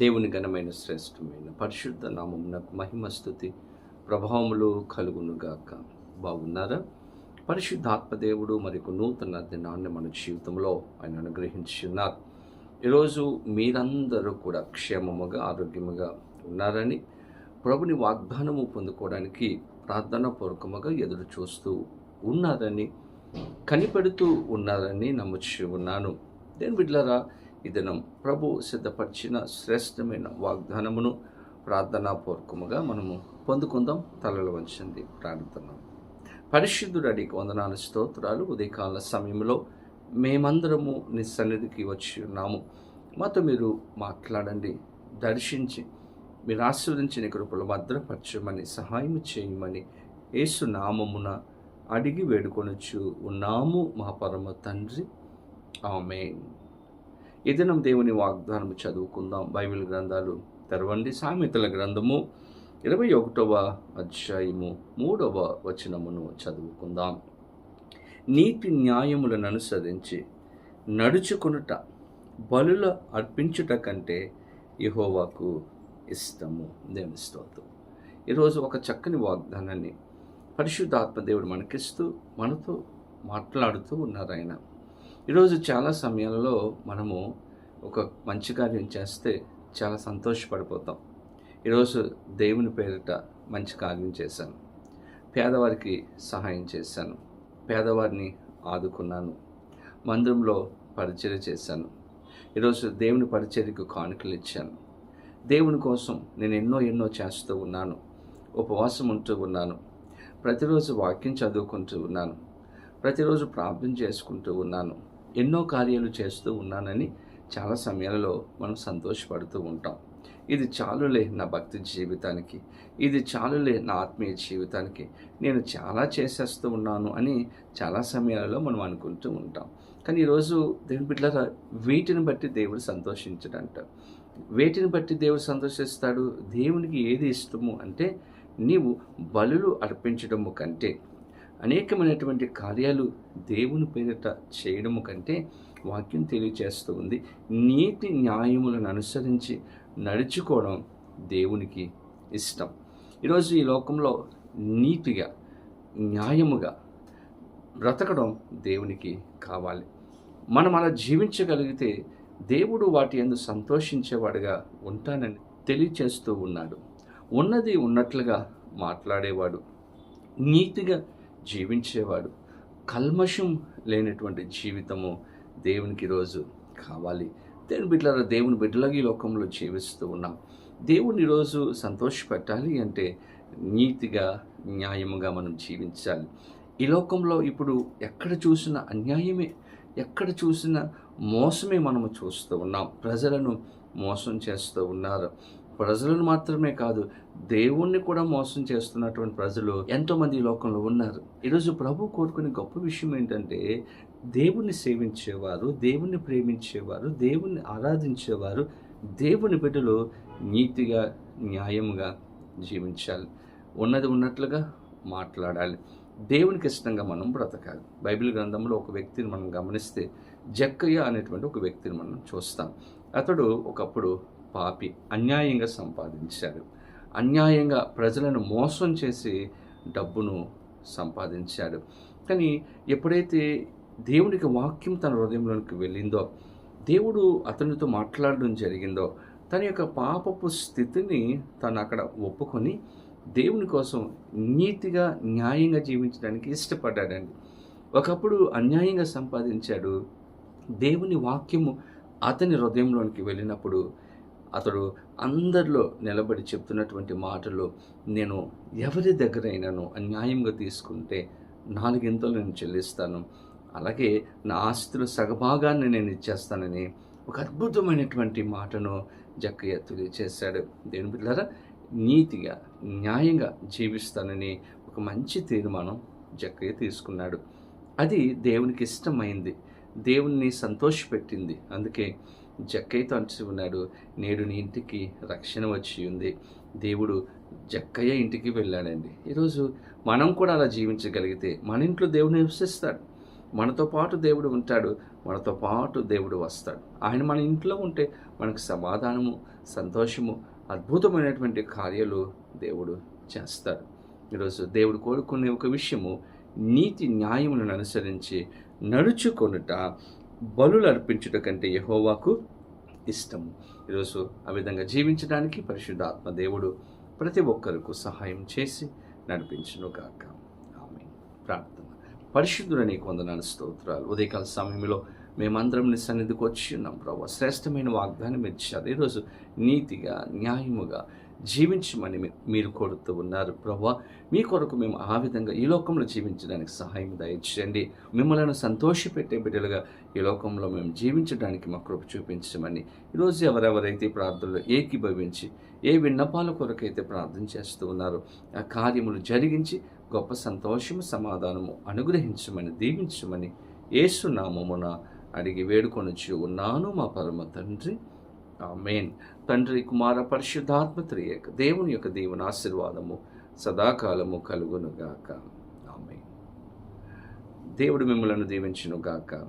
దేవుని ఘనమైన శ్రేష్టమైన పరిశుద్ధ నామమునకు మహిమస్థుతి ప్రభావములు కలుగునుగాక. బాగున్నారా? పరిశుద్ధాత్మదేవుడు మరికొ నూతన దినాన్ని మన జీవితంలో ఆయన అనుగ్రహించున్నారు ఈరోజు మీరందరూ కూడా క్షేమముగా ఆరోగ్యముగా ఉన్నారని ప్రభుని వాగ్దానము పొందుకోవడానికి ప్రార్థన పూర్వకముగా ఎదురు చూస్తూ ఉన్నారని కనిపెడుతూ ఉన్నారని నమ్ముచి ఉన్నాను. దేని బిడ్లరా ఈ దినం ప్రభు సిద్ధపరిచిన శ్రేష్టమైన వాగ్దానమును ప్రార్థనాపూర్వకముగా మనము పొందుకుందాం. తలలు వంచింది ప్రార్థన పరిశుద్ధుడు అడిగి వందనాలు స్తోత్రాలు ఉదయకాల సమయంలో మేమందరము నీ సన్నిధికి వచ్చి ఉన్నాము. మాతో మీరు మాట్లాడండి దర్శించి మీరు ఆశీర్వదించిన కృపలు భద్రపరచమని సహాయం చేయమని యేసు నామమున అడిగి వేడుకొనొచ్చు ఉన్నాము మా పరమ తండ్రి. ఆమె ఈ దినం దేవుని వాగ్దానం చదువుకుందాం బైబిల్ గ్రంథాలు తెరవండి. సామెతల గ్రంథము ఇరవై ఒకటవ అధ్యాయము మూడవ వచనమును చదువుకుందాం. నీతి న్యాయములను అనుసరించి నడుచుకునుట బలుల అర్పించుట కంటే యహోవాకు ఇష్టము. దేవుని స్తోత్రం. ఈరోజు ఒక చక్కని వాగ్దానాన్ని పరిశుద్ధాత్మ దేవుడు మనకిస్తూ మనతో మాట్లాడుతూ ఉన్నారు ఆయన. ఈరోజు చాలా సమయాలలో మనము ఒక మంచి కార్యం చేస్తే చాలా సంతోషపడిపోతాం. ఈరోజు దేవుని పేరిట మంచి కార్యం చేశాను. పేదవారికి సహాయం చేశాను. పేదవారిని ఆదుకున్నాను. మందిరంలో పరిచర్య చేశాను. ఈరోజు దేవుని పరిచర్యకు కానుకలు ఇచ్చాను. దేవుని కోసం నేను ఎన్నో ఎన్నో చేస్తూ ఉన్నాను. ఉపవాసం ఉంటూ ఉన్నాను. ప్రతిరోజు వాక్యం చదువుకుంటూ ఉన్నాను. ప్రతిరోజు ప్రార్థన చేసుకుంటూ ఉన్నాను. ఎన్నో కార్యాలు చేస్తూ ఉన్నానని చాలా సమయాలలో మనం సంతోషపడుతూ ఉంటాం. ఇది చాలులే నా భక్తి జీవితానికి ఇది చాలులే నా ఆత్మీయ జీవితానికి నేను చాలా చేసేస్తూ ఉన్నాను అని చాలా సమయాలలో మనం అనుకుంటూ ఉంటాం. కానీ ఈరోజు దేవుని బిడ్డల వీటిని బట్టి దేవుడు సంతోషించడంట. వేటిని బట్టి దేవుడు సంతోషిస్తాడు. దేవునికి ఏది ఇష్టము అంటే నీవు బలులు అర్పించడము కంటే అనేకమైనటువంటి కార్యాలు దేవుని పేరిట చేయడము కంటే వాక్యం తెలియచేస్తూ ఉంది. నీతి న్యాయములను అనుసరించి నడుచుకోవడం దేవునికి ఇష్టం. ఈరోజు ఈ లోకంలో నీతిగా న్యాయముగా బ్రతకడం దేవునికి కావాలి. మనం అలా జీవించగలిగితే దేవుడు వాటి ఎందు సంతోషించేవాడుగా ఉంటానని తెలియచేస్తూ ఉన్నాడు. ఉన్నది ఉన్నట్లుగా మాట్లాడేవాడు. నీతిగా జీవించేవాడు. కల్మషం లేనటువంటి జీవితము దేవునికి ఈరోజు కావాలి. దేవుని బిడ్డల దేవుని బిడ్డలకి ఈ లోకంలో జీవిస్తూ ఉన్నాం. దేవుని ఈరోజు సంతోషపెట్టాలి అంటే నీతిగా న్యాయముగా మనం జీవించాలి. ఈ లోకంలో ఇప్పుడు ఎక్కడ చూసిన అన్యాయమే ఎక్కడ చూసిన మోసమే మనము చూస్తూ ఉన్నాం. ప్రజలను మోసం చేస్తూ ఉన్నారు. ప్రజలను మాత్రమే కాదు దేవుణ్ణి కూడా మోసం చేస్తున్నటువంటి ప్రజలు ఎంతోమంది ఈ లోకంలో ఉన్నారు. ఈరోజు ప్రభు కోరుకునే గొప్ప విషయం ఏంటంటే దేవుణ్ణి సేవించేవారు దేవుణ్ణి ప్రేమించేవారు దేవుణ్ణి ఆరాధించేవారు దేవుని బిడ్డలు నీతిగా న్యాయంగా జీవించాలి. ఉన్నది ఉన్నట్లుగా మాట్లాడాలి. దేవునికి ఇష్టంగా మనం బ్రతకాలి. బైబిల్ గ్రంథంలో ఒక వ్యక్తిని మనం గమనిస్తే జక్కయ్య అనేటువంటి ఒక వ్యక్తిని మనం చూస్తాం. అతడు ఒకప్పుడు పాపి అన్యాయంగా సంపాదించాడు. అన్యాయంగా ప్రజలను మోసం చేసి డబ్బును సంపాదించాడు. కానీ ఎప్పుడైతే దేవునికి వాక్యం తన హృదయంలోనికి వెళ్ళిందో దేవుడు అతనితో మాట్లాడడం జరిగిందో తన యొక్క పాపపు స్థితిని తను అక్కడ ఒప్పుకొని దేవుని కోసం నీతిగా న్యాయంగా జీవించడానికి ఇష్టపడ్డాడండి. ఒకప్పుడు అన్యాయంగా సంపాదించాడు. దేవుని వాక్యము అతని హృదయంలోనికి వెళ్ళినప్పుడు అతడు అందరిలో నిలబడి చెప్తున్నటువంటి మాటలు నేను ఎవరి దగ్గరైనాను అన్యాయంగా తీసుకుంటే నాలుగింతలు నేను చెల్లిస్తాను. అలాగే నా ఆస్తుల సగభాగాన్ని నేను ఇచ్చేస్తానని ఒక అద్భుతమైనటువంటి మాటను జక్కయ్య తెలియచేశాడు. దేని బిడ్డారా నీతిగా న్యాయంగా జీవిస్తానని ఒక మంచి తీర్మానం జక్కయ్య తీసుకున్నాడు. అది దేవునికి ఇష్టమైంది. దేవుణ్ణి సంతోషపెట్టింది. అందుకే జక్కయ్యతో అంటూ ఉన్నాడు నేడు నీ ఇంటికి రక్షణ వచ్చి ఉంది. దేవుడు జక్కయ్య ఇంటికి వెళ్ళాడండి. ఈరోజు మనం కూడా అలా జీవించగలిగితే మన ఇంట్లో దేవుడు నివసిస్తాడు. మనతో పాటు దేవుడు ఉంటాడు మనతో పాటు దేవుడు వస్తాడు. ఆయన మన ఇంట్లో ఉంటే మనకు సమాధానము సంతోషము అద్భుతమైనటువంటి కార్యాలు దేవుడు చేస్తాడు. ఈరోజు దేవుడు కోరుకునే ఒక విషయము నీతి న్యాయములను అనుసరించి నడుచుకొనుట బలులు అర్పించుట కంటే యహోవాకు ఇష్టము. ఈరోజు ఆ విధంగా జీవించడానికి పరిశుద్ధ దేవుడు ప్రతి ఒక్కరికి సహాయం చేసి నడిపించును కాక ఆమె ప్రార్థన. పరిశుద్ధుడని నీకు స్తోత్రాలు. ఉదయకాల సమయంలో మేమందరం నీ సన్నిధికి వచ్చి ఉన్నాం ప్రభు. శ్రేష్టమైన వాగ్దానం ఇచ్చారు. ఈరోజు నీతిగా న్యాయముగా జీవించమని మీరు కోరుతూ ఉన్నారు ప్రభా. మీ కొరకు మేము ఆ విధంగా ఈ లోకంలో జీవించడానికి సహాయం దయచేయండి. మిమ్మల్ని సంతోషపెట్టే బిడ్డలుగా ఈ లోకంలో మేము జీవించడానికి మా కృప చూపించమని ఈరోజు ఎవరెవరైతే ప్రార్థనలో ఏకీభవించి ఏ విన్నపాల కొరకైతే ప్రార్థన చేస్తూ ఉన్నారో ఆ కార్యములు జరిగించి గొప్ప సంతోషము సమాధానము అనుగ్రహించమని దీవించమని ఏసునామమున అడిగి వేడుకొనొచ్చు ఉన్నాను మా పరమ తండ్రి. ఆమేన్. తండ్రి కుమార పరిశుద్ధాత్మ త్రియేక దేవుని యొక్క దేవుని ఆశీర్వాదము సదాకాలము కలుగునుగాక. ఆమె దేవుడు మిమ్మలను దీవించునుగాక.